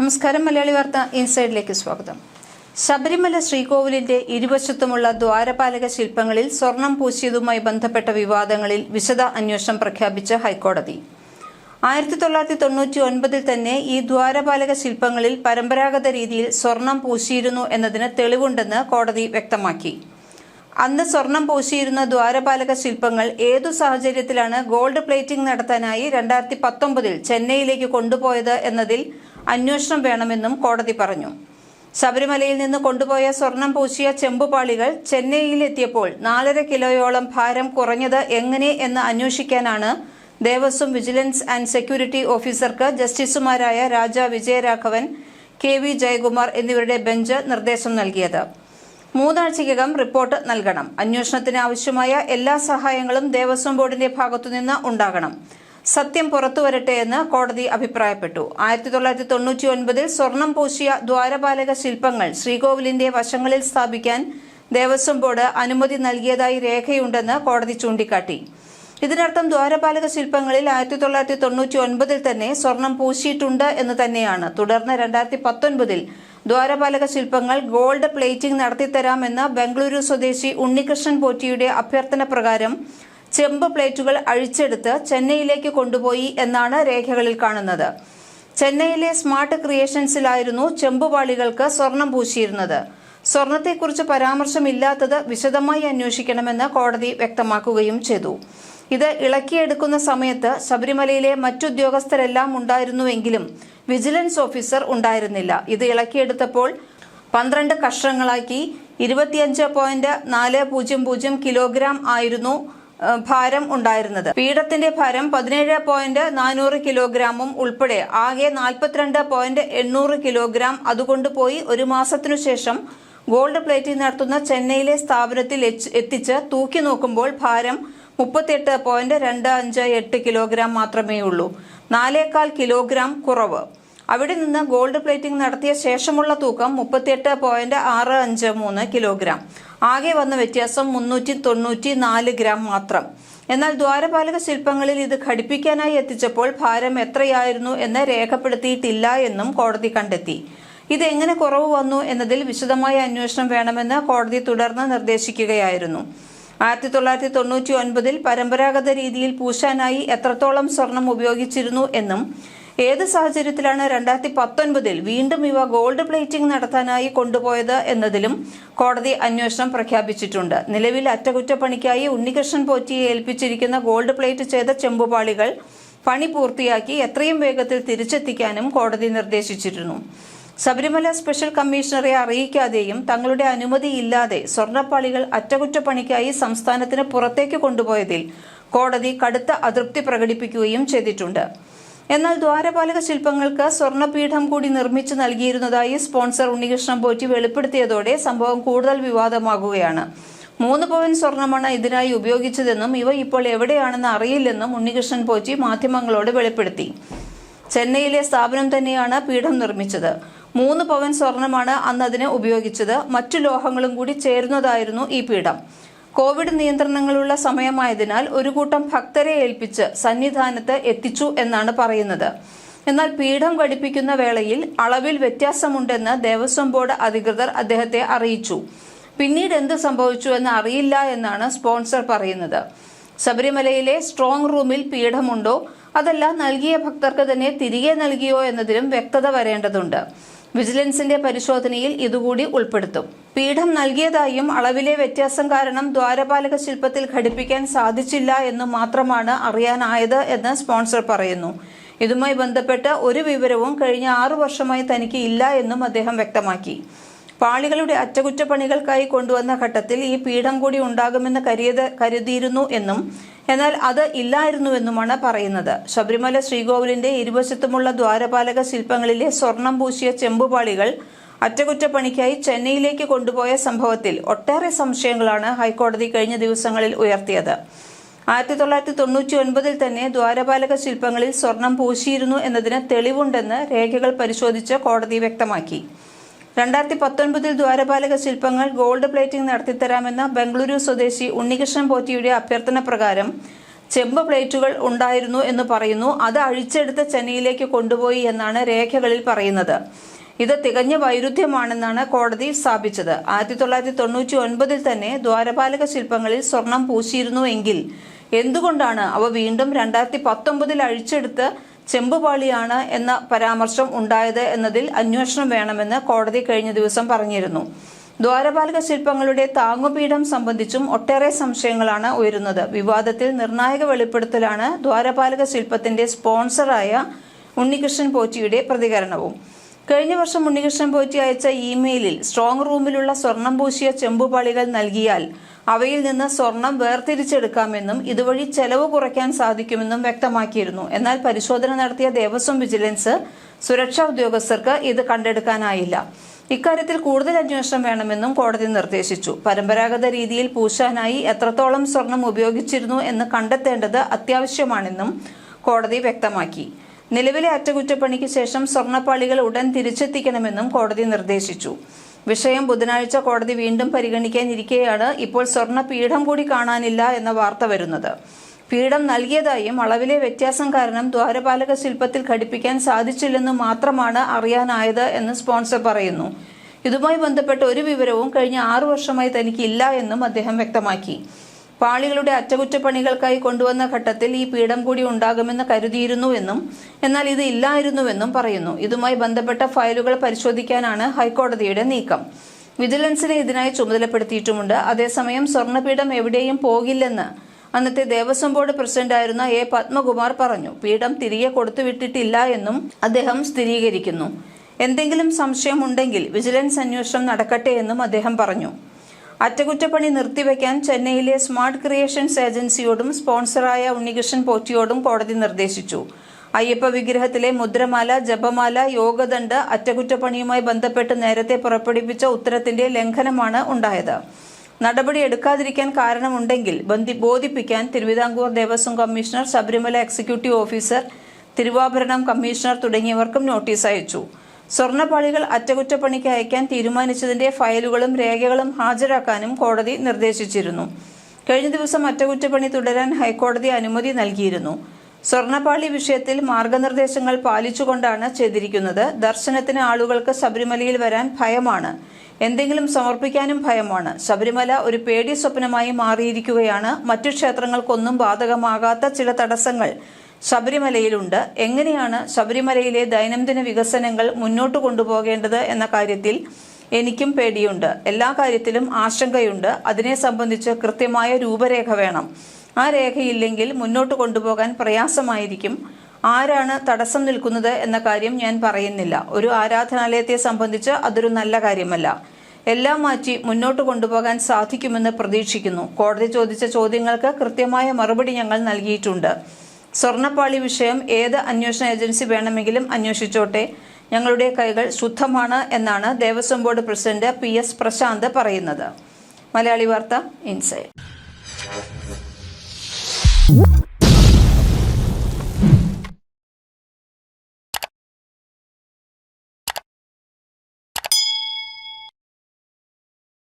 നമസ്കാരം മലയാളി വാർത്ത ഇൻസൈഡിലേക്ക് സ്വാഗതം. ശബരിമല ശ്രീകോവിലിന്റെ ഇരുവശത്തുമുള്ള ദ്വാരപാലക ശില്പങ്ങളിൽ സ്വർണം പൂശിയതുമായി ബന്ധപ്പെട്ട വിവാദങ്ങളിൽ വിശദ അന്വേഷണം പ്രഖ്യാപിച്ച ഹൈക്കോടതി. ആയിരത്തി തൊള്ളായിരത്തി തൊണ്ണൂറ്റി ഒൻപതിൽ തന്നെ ഈ ദ്വാരപാലക ശില്പങ്ങളിൽ പരമ്പരാഗത രീതിയിൽ സ്വർണം പൂശിയിരുന്നു എന്നതിന് തെളിവുണ്ടെന്ന് കോടതി വ്യക്തമാക്കി. അന്ന് സ്വർണം പൂശിയിരുന്ന ദ്വാരപാലക ശില്പങ്ങൾ ഏതു സാഹചര്യത്തിലാണ് ഗോൾഡ് പ്ലേറ്റിംഗ് നടത്താനായി രണ്ടായിരത്തി പത്തൊമ്പതിൽ ചെന്നൈയിലേക്ക് കൊണ്ടുപോയത് എന്നതിൽ അന്വേഷണം വേണമെന്നും കോടതി പറഞ്ഞു. ശബരിമലയിൽ നിന്ന് കൊണ്ടുപോയ സ്വർണം പൂശിയ ചെമ്പുപാളികൾ ചെന്നൈയിലെത്തിയപ്പോൾ നാലര കിലോയോളം ഭാരം കുറഞ്ഞത് എങ്ങനെ എന്ന് അന്വേഷിക്കാനാണ് ദേവസ്വം വിജിലൻസ് ആൻഡ് സെക്യൂരിറ്റി ഓഫീസർക്ക് ജസ്റ്റിസുമാരായ രാജ വിജയരാഘവൻ കെ വി ജയകുമാർ എന്നിവരുടെ ബെഞ്ച് നിർദ്ദേശം നൽകിയത്. മൂന്നാഴ്ചയ്ക്കകം റിപ്പോർട്ട് നൽകണം. അന്വേഷണത്തിന് ആവശ്യമായ എല്ലാ സഹായങ്ങളും ദേവസ്വം ബോർഡിന്റെ ഭാഗത്തുനിന്ന് ഉണ്ടാകണം. സത്യം പുറത്തുവരട്ടെ എന്ന് കോടതി അഭിപ്രായപ്പെട്ടു. ആയിരത്തി തൊള്ളായിരത്തി തൊണ്ണൂറ്റി ഒൻപതിൽ സ്വർണം പൂശിയ ദ്വാരപാലക ശില്പങ്ങൾ ശ്രീകോവിലിന്റെ വശങ്ങളിൽ സ്ഥാപിക്കാൻ ദേവസ്വം ബോർഡ് അനുമതി നൽകിയതായി രേഖയുണ്ടെന്ന് കോടതി ചൂണ്ടിക്കാട്ടി. ഇതിനർത്ഥം ദ്വാരപാലക ശില്പങ്ങളിൽ ആയിരത്തി തൊള്ളായിരത്തി തൊണ്ണൂറ്റി ഒൻപതിൽ തന്നെ സ്വർണം പൂശിയിട്ടുണ്ട് എന്ന് തന്നെയാണ്. തുടർന്ന് രണ്ടായിരത്തി പത്തൊൻപതിൽ ദ്വാരപാലക ശില്പങ്ങൾ ഗോൾഡ് പ്ലേറ്റിംഗ് നടത്തിത്തരാമെന്ന ബംഗളൂരു സ്വദേശി ഉണ്ണികൃഷ്ണൻ പോറ്റിയുടെ അഭ്യർത്ഥന പ്രകാരം ചെമ്പ് പ്ലേറ്റുകൾ അഴിച്ചെടുത്ത് ചെന്നൈയിലേക്ക് കൊണ്ടുപോയി എന്നാണ് രേഖകളിൽ കാണുന്നത്. ചെന്നൈയിലെ സ്മാർട്ട് ക്രിയേഷൻസിലായിരുന്നു ചെമ്പുപാളികൾക്ക് സ്വർണം പൂശിയിരുന്നത്. സ്വർണത്തെക്കുറിച്ച് പരാമർശമില്ലാത്തത് വിശദമായി അന്വേഷിക്കണമെന്ന് കോടതി വ്യക്തമാക്കുകയും ചെയ്തു. ഇത് ഇളക്കിയെടുക്കുന്ന സമയത്ത് ശബരിമലയിലെ മറ്റുദ്യോഗസ്ഥരെല്ലാം ഉണ്ടായിരുന്നുവെങ്കിലും വിജിലൻസ് ഓഫീസർ ഉണ്ടായിരുന്നില്ല. ഇത് ഇളക്കിയെടുത്തപ്പോൾ പന്ത്രണ്ട് കഷ്ണങ്ങളാക്കി ഇരുപത്തിയഞ്ച് പോയിന്റ് നാല് പൂജ്യം പൂജ്യം കിലോഗ്രാം ആയിരുന്നു ഭാരം ഉണ്ടായിരുന്നത്. പീഠത്തിന്റെ ഭാരം പതിനേഴ് പോയിന്റ് നാനൂറ് കിലോഗ്രാമും ഉൾപ്പെടെ ആകെ നാൽപ്പത്തിരണ്ട് പോയിന്റ് എണ്ണൂറ് കിലോഗ്രാം. അതുകൊണ്ട് പോയി ഒരു മാസത്തിനു ശേഷം ഗോൾഡ് പ്ലേറ്റിംഗ് നടത്തുന്ന ചെന്നൈയിലെ സ്ഥാപനത്തിൽ എത്തിച്ച് തൂക്കി നോക്കുമ്പോൾ ഭാരം മുപ്പത്തിയെട്ട് പോയിന്റ് രണ്ട് അഞ്ച് എട്ട് കിലോഗ്രാം മാത്രമേ ഉള്ളൂ നാലേകാൽ കിലോഗ്രാം കുറവ്. അവിടെ നിന്ന് ഗോൾഡ് പ്ലേറ്റിംഗ് നടത്തിയ ശേഷമുള്ള തൂക്കം മുപ്പത്തിയെട്ട് പോയിന്റ് ആറ് അഞ്ച് മൂന്ന് കിലോഗ്രാം ആകെ വന്ന വ്യത്യാസം മുന്നൂറ്റി തൊണ്ണൂറ്റി നാല് ഗ്രാം മാത്രം. എന്നാൽ ദ്വാരപാലക ശില്പങ്ങളിൽ ഇത് ഘടിപ്പിക്കാനായി എത്തിച്ചപ്പോൾ ഭാരം എത്രയായിരുന്നു എന്ന് രേഖപ്പെടുത്തിയിട്ടില്ല എന്നും കോടതി കണ്ടെത്തി. ഇത് എങ്ങനെ കുറവ് വന്നു എന്നതിൽ വിശദമായ അന്വേഷണം വേണമെന്ന് കോടതി തുടർന്ന് നിർദ്ദേശിക്കുകയായിരുന്നു. ആയിരത്തി തൊള്ളായിരത്തി തൊണ്ണൂറ്റി ഒൻപതിൽ പരമ്പരാഗത രീതിയിൽ പൂശാനായി എത്രത്തോളം സ്വർണം ഉപയോഗിച്ചിരുന്നു എന്നും ഏത് സാഹചര്യത്തിലാണ് രണ്ടായിരത്തി പത്തൊൻപതിൽ വീണ്ടും ഇവ ഗോൾഡ് പ്ലേറ്റിംഗ് നടത്താനായി കൊണ്ടുപോയത് എന്നതിലും കോടതി അന്വേഷണം പ്രഖ്യാപിച്ചിട്ടുണ്ട്. നിലവിൽ അറ്റകുറ്റപ്പണിക്കായി ഉണ്ണികൃഷ്ണൻ പോറ്റിയെ ഏൽപ്പിച്ചിരിക്കുന്ന ഗോൾഡ് പ്ലേറ്റ് ചെയ്ത ചെമ്പുപാളികൾ പണി പൂർത്തിയാക്കി എത്രയും വേഗത്തിൽ തിരിച്ചെത്തിക്കാനും കോടതി നിർദ്ദേശിച്ചിരുന്നു. ശബരിമല സ്പെഷ്യൽ കമ്മീഷണറെ അറിയിക്കാതെയും തങ്ങളുടെ അനുമതിയില്ലാതെ സ്വർണപ്പാളികൾ അറ്റകുറ്റപ്പണിക്കായി സംസ്ഥാനത്തിന് പുറത്തേക്ക് കൊണ്ടുപോയതിൽ കോടതി കടുത്ത അതൃപ്തി പ്രകടിപ്പിക്കുകയും ചെയ്തിട്ടുണ്ട്. എന്നാൽ ദ്വാരപാലക ശില്പങ്ങൾക്ക് സ്വർണപീഠം കൂടി നിർമ്മിച്ചു നൽകിയിരുന്നതായി സ്പോൺസർ ഉണ്ണികൃഷ്ണൻ പോറ്റി വെളിപ്പെടുത്തിയതോടെ സംഭവം കൂടുതൽ വിവാദമാകുകയാണ്. മൂന്ന് പവൻ സ്വർണമാണ് ഇതിനായി ഉപയോഗിച്ചതെന്നും ഇവ ഇപ്പോൾ എവിടെയാണെന്ന് അറിയില്ലെന്നും ഉണ്ണികൃഷ്ണൻ പോറ്റി മാധ്യമങ്ങളോട് വെളിപ്പെടുത്തി. ചെന്നൈയിലെ സ്ഥാപനം തന്നെയാണ് പീഠം നിർമ്മിച്ചത്. മൂന്ന് പവൻ സ്വർണമാണ് അന്ന് അതിന് ഉപയോഗിച്ചത്. മറ്റു ലോഹങ്ങളും കൂടി ചേരുന്നതായിരുന്നു ഈ പീഠം. കോവിഡ് നിയന്ത്രണങ്ങളുള്ള സമയമായതിനാൽ ഒരു കൂട്ടം ഭക്തരെ ഏൽപ്പിച്ച് സന്നിധാനത്ത് എത്തിച്ചു എന്നാണ് പറയുന്നത്. എന്നാൽ പീഠം ഘടിപ്പിക്കുന്ന വേളയിൽ അളവിൽ വ്യത്യാസമുണ്ടെന്ന് ദേവസ്വം ബോർഡ് അധികൃതർ അദ്ദേഹത്തെ അറിയിച്ചു. പിന്നീട് എന്ത് സംഭവിച്ചു എന്ന് അറിയില്ല എന്നാണ് സ്പോൺസർ പറയുന്നത്. ശബരിമലയിലെ സ്ട്രോങ് റൂമിൽ പീഠമുണ്ടോ? അതല്ല നൽകിയ ഭക്തർക്ക് തന്നെ തിരികെ നൽകിയോ എന്നതിലും വ്യക്തത വരേണ്ടതുണ്ട്. വിജിലൻസിന്റെ പരിശോധനയിൽ ഇതുകൂടി ഉൾപ്പെടുത്തും. പീഠം നൽകിയതായും അളവിലെ വ്യത്യാസം കാരണം ദ്വാരപാലക ശില്പത്തിൽ ഘടിപ്പിക്കാൻ സാധിച്ചില്ല എന്ന് മാത്രമാണ് അറിയാനായത് എന്ന് സ്പോൺസർ പറയുന്നു. ഇതുമായി ബന്ധപ്പെട്ട് ഒരു വിവരവും കഴിഞ്ഞ ആറു വർഷമായി തനിക്ക് ഇല്ല എന്നും അദ്ദേഹം വ്യക്തമാക്കി. പാളികളുടെ അറ്റകുറ്റപ്പണികൾക്കായി കൊണ്ടുവന്ന ഘട്ടത്തിൽ ഈ പീഠം കൂടി ഉണ്ടാകുമെന്ന് കരുത കരുതിയിരുന്നു എന്നും എന്നാൽ അത് ഇല്ലായിരുന്നുവെന്നുമാണ് പറയുന്നത്. ശബരിമല ശ്രീകോവിലിന്റെ ഇരുവശത്തുമുള്ള ദ്വാരപാലക ശില്പങ്ങളിലെ സ്വർണം പൂശിയ ചെമ്പുപാളികൾ അറ്റകുറ്റപ്പണിക്കായി ചെന്നൈയിലേക്ക് കൊണ്ടുപോയ സംഭവത്തിൽ ഒട്ടേറെ സംശയങ്ങളാണ് ഹൈക്കോടതി കഴിഞ്ഞ ദിവസങ്ങളിൽ ഉയർത്തിയത്. ആയിരത്തി തൊള്ളായിരത്തി തൊണ്ണൂറ്റി ഒൻപതിൽ തന്നെ ദ്വാരപാലക ശില്പങ്ങളിൽ സ്വർണം പൂശിയിരുന്നു എന്നതിന് തെളിവുണ്ടെന്ന് രേഖകൾ പരിശോധിച്ച് കോടതി വ്യക്തമാക്കി. രണ്ടായിരത്തി പത്തൊൻപതിൽ ദ്വാരപാലക ശില്പങ്ങൾ ഗോൾഡ് പ്ലേറ്റിംഗ് നടത്തിത്തരാമെന്ന ബംഗളൂരു സ്വദേശി ഉണ്ണികൃഷ്ണൻ പോറ്റിയുടെ അഭ്യർത്ഥന പ്രകാരം ചെമ്പ് പ്ലേറ്റുകൾ ഉണ്ടായിരുന്നു എന്ന് പറയുന്നു. അത് അഴിച്ചെടുത്ത് ചെന്നൈയിലേക്ക് കൊണ്ടുപോയി എന്നാണ് രേഖകളിൽ പറയുന്നത്. ഇത് തികഞ്ഞ വൈരുദ്ധ്യമാണെന്നാണ് കോടതി സ്ഥാപിച്ചത്. ആയിരത്തി തൊള്ളായിരത്തി തൊണ്ണൂറ്റി ഒൻപതിൽ തന്നെ ദ്വാരപാലക ശില്പങ്ങളിൽ സ്വർണം പൂശിയിരുന്നുവെങ്കിൽ എന്തുകൊണ്ടാണ് അവ വീണ്ടും രണ്ടായിരത്തി പത്തൊമ്പതിൽ അഴിച്ചെടുത്ത് ചെമ്പുപാളിയാണ് എന്ന പരാമർശം ഉണ്ടായത് എന്നതിൽ അന്വേഷണം വേണമെന്ന് കോടതി കഴിഞ്ഞ ദിവസം പറഞ്ഞിരുന്നു. ദ്വാരപാലക ശില്പങ്ങളുടെ താങ്ങുപീഠം സംബന്ധിച്ചും ഒട്ടേറെ സംശയങ്ങളാണ് ഉയരുന്നത്. വിവാദത്തിൽ നിർണായക വെളിപ്പെടുത്തലാണ് ദ്വാരപാലക ശില്പത്തിന്റെ സ്പോൺസറായ ഉണ്ണികൃഷ്ണൻ പോറ്റിയുടെ പ്രതികരണവും. കഴിഞ്ഞ വർഷം ഉണ്ണികൃഷ്ണൻ പോറ്റി അയച്ച ഇമെയിലിൽ സ്ട്രോങ് റൂമിലുള്ള സ്വർണം പൂശിയ ചെമ്പുപാളികൾ നൽകിയാൽ അവയിൽ നിന്ന് സ്വർണം വേർതിരിച്ചെടുക്കാമെന്നും ഇതുവഴി ചെലവ് കുറയ്ക്കാൻ സാധിക്കുമെന്നും വ്യക്തമാക്കിയിരുന്നു. എന്നാൽ പരിശോധന നടത്തിയ ദേവസ്വം വിജിലൻസ് സുരക്ഷാ ഉദ്യോഗസ്ഥർക്ക് ഇത് കണ്ടെടുക്കാനായില്ല. ഇക്കാര്യത്തിൽ കൂടുതൽ അന്വേഷണം വേണമെന്നും കോടതി നിർദ്ദേശിച്ചു. പരമ്പരാഗത രീതിയിൽ പൂശാനായി എത്രത്തോളം സ്വർണം ഉപയോഗിച്ചിരുന്നു എന്ന് കണ്ടെത്തേണ്ടത് അത്യാവശ്യമാണെന്നും കോടതി വ്യക്തമാക്കി. നിലവിലെ അറ്റകുറ്റപ്പണിക്ക് ശേഷം സ്വർണപ്പാളികൾ ഉടൻ തിരിച്ചെത്തിക്കണമെന്നും കോടതി നിർദ്ദേശിച്ചു. വിഷയം ബുധനാഴ്ച കോടതി വീണ്ടും പരിഗണിക്കാനിരിക്കെയാണ് ഇപ്പോൾ സ്വർണ പീഠം കൂടി കാണാനില്ല എന്ന വാർത്ത വരുന്നത്. പീഠം നൽകിയതായും അളവിലെ വ്യത്യാസം കാരണം ദ്വാരപാലക ശില്പത്തിൽ ഘടിപ്പിക്കാൻ സാധിച്ചില്ലെന്ന് മാത്രമാണ് അറിയാനായത് എന്ന് സ്പോൺസർ പറയുന്നു. ഇതുമായി ബന്ധപ്പെട്ട ഒരു വിവരവും കഴിഞ്ഞ ആറു വർഷമായി തനിക്ക് ഇല്ല എന്നും അദ്ദേഹം വ്യക്തമാക്കി. പാളികളുടെ അറ്റകുറ്റപ്പണികൾക്കായി കൊണ്ടുവന്ന ഘട്ടത്തിൽ ഈ പീഠം കൂടി ഉണ്ടാകുമെന്ന് കരുതിയിരുന്നുവെന്നും എന്നാൽ ഇത് ഇല്ലായിരുന്നുവെന്നും പറയുന്നു. ഇതുമായി ബന്ധപ്പെട്ട ഫയലുകൾ പരിശോധിക്കാനാണ് ഹൈക്കോടതിയുടെ നീക്കം. വിജിലൻസിനെ ഇതിനായി ചുമതലപ്പെടുത്തിയിട്ടുമുണ്ട്. അതേസമയം സ്വർണപീഠം എവിടെയും പോകില്ലെന്ന് അന്നത്തെ ദേവസ്വം ബോർഡ് പ്രസിഡന്റായിരുന്ന എ പത്മകുമാർ പറഞ്ഞു. പീഠം തിരികെ കൊടുത്തുവിട്ടിട്ടില്ല എന്നും അദ്ദേഹം സ്ഥിരീകരിക്കുന്നു. എന്തെങ്കിലും സംശയമുണ്ടെങ്കിൽ വിജിലൻസ് അന്വേഷണം നടക്കട്ടെ എന്നും അദ്ദേഹം പറഞ്ഞു. അറ്റകുറ്റപ്പണി നിർത്തിവെക്കാൻ ചെന്നൈയിലെ സ്മാർട്ട് ക്രിയേഷൻസ് ഏജൻസിയോടും സ്പോൺസറായ ഉണ്ണികൃഷ്ണൻ പോറ്റിയോടും കോടതി നിർദ്ദേശിച്ചു. അയ്യപ്പ വിഗ്രഹത്തിലെ മുദ്രമാല ജപമാല യോഗദണ്ഡ് അറ്റകുറ്റപ്പണിയുമായി ബന്ധപ്പെട്ട് നേരത്തെ പുറപ്പെടുവിച്ച ഉത്തരത്തിന്റെ ലംഘനമാണ് ഉണ്ടായത്. നടപടി എടുക്കാതിരിക്കാൻ കാരണമുണ്ടെങ്കിൽ ബന്ധി ബോധിപ്പിക്കാൻ Thiruvithamkoor Devaswom commissioner Sabarimala executive officer Thiruvabharanam commissioner തുടങ്ങിയവർക്കും notice അയച്ചു. സ്വർണപ്പാളികൾ അറ്റകുറ്റപ്പണിക്ക് അയക്കാൻ തീരുമാനിച്ചതിന്റെ ഫയലുകളും രേഖകളും ഹാജരാക്കാനും കോടതി നിർദ്ദേശിച്ചിരുന്നു. കഴിഞ്ഞ ദിവസം അറ്റകുറ്റപ്പണി തുടരാൻ ഹൈക്കോടതി അനുമതി നൽകിയിരുന്നു. സ്വർണപ്പാളി വിഷയത്തിൽ മാർഗനിർദ്ദേശങ്ങൾ പാലിച്ചുകൊണ്ടാണ് ചെയ്തിരിക്കുന്നത്. ദർശനത്തിന് ആളുകൾക്ക് ശബരിമലയിൽ വരാൻ ഭയമാണ്. എന്തെങ്കിലും സമർപ്പിക്കാനും ഭയമാണ്. ശബരിമല ഒരു പേടി സ്വപ്നമായി മാറിയിരിക്കുകയാണ്. മറ്റു ക്ഷേത്രങ്ങൾക്കൊന്നും ബാധകമാകാത്ത ചില തടസ്സങ്ങൾ ശബരിമലയിലുണ്ട്. എങ്ങനെയാണ് ശബരിമലയിലെ ദൈനംദിന വികസനങ്ങൾ മുന്നോട്ട് കൊണ്ടുപോകേണ്ടത് എന്ന കാര്യത്തിൽ എനിക്കും പേടിയുണ്ട്. എല്ലാ കാര്യത്തിലും ആശങ്കയുണ്ട്. അതിനെ സംബന്ധിച്ച് കൃത്യമായ രൂപരേഖ വേണം. ആ രേഖയില്ലെങ്കിൽ മുന്നോട്ട് കൊണ്ടുപോകാൻ പ്രയാസമായിരിക്കും. ആരാണ് തടസ്സം നിൽക്കുന്നത് എന്ന കാര്യം ഞാൻ പറയുന്നില്ല. ഒരു ആരാധനാലയത്തെ സംബന്ധിച്ച് അതൊരു നല്ല കാര്യമല്ല. എല്ലാം മാറ്റി മുന്നോട്ട് കൊണ്ടുപോകാൻ സാധിക്കുമെന്ന് പ്രതീക്ഷിക്കുന്നു. കോടതി ചോദിച്ച ചോദ്യങ്ങൾക്ക് കൃത്യമായ മറുപടി ഞങ്ങൾ നൽകിയിട്ടുണ്ട്. സ്വർണപ്പാളി വിഷയം ഏത് അന്വേഷണ ഏജൻസി വേണമെങ്കിലും അന്വേഷിച്ചോട്ടെ. ഞങ്ങളുടെ കൈകൾ ശുദ്ധമാണ് എന്നാണ് Devaswom board president P S Prasanth പറയുന്നത്. മലയാളി വാർത്ത ഇൻസൈഡ്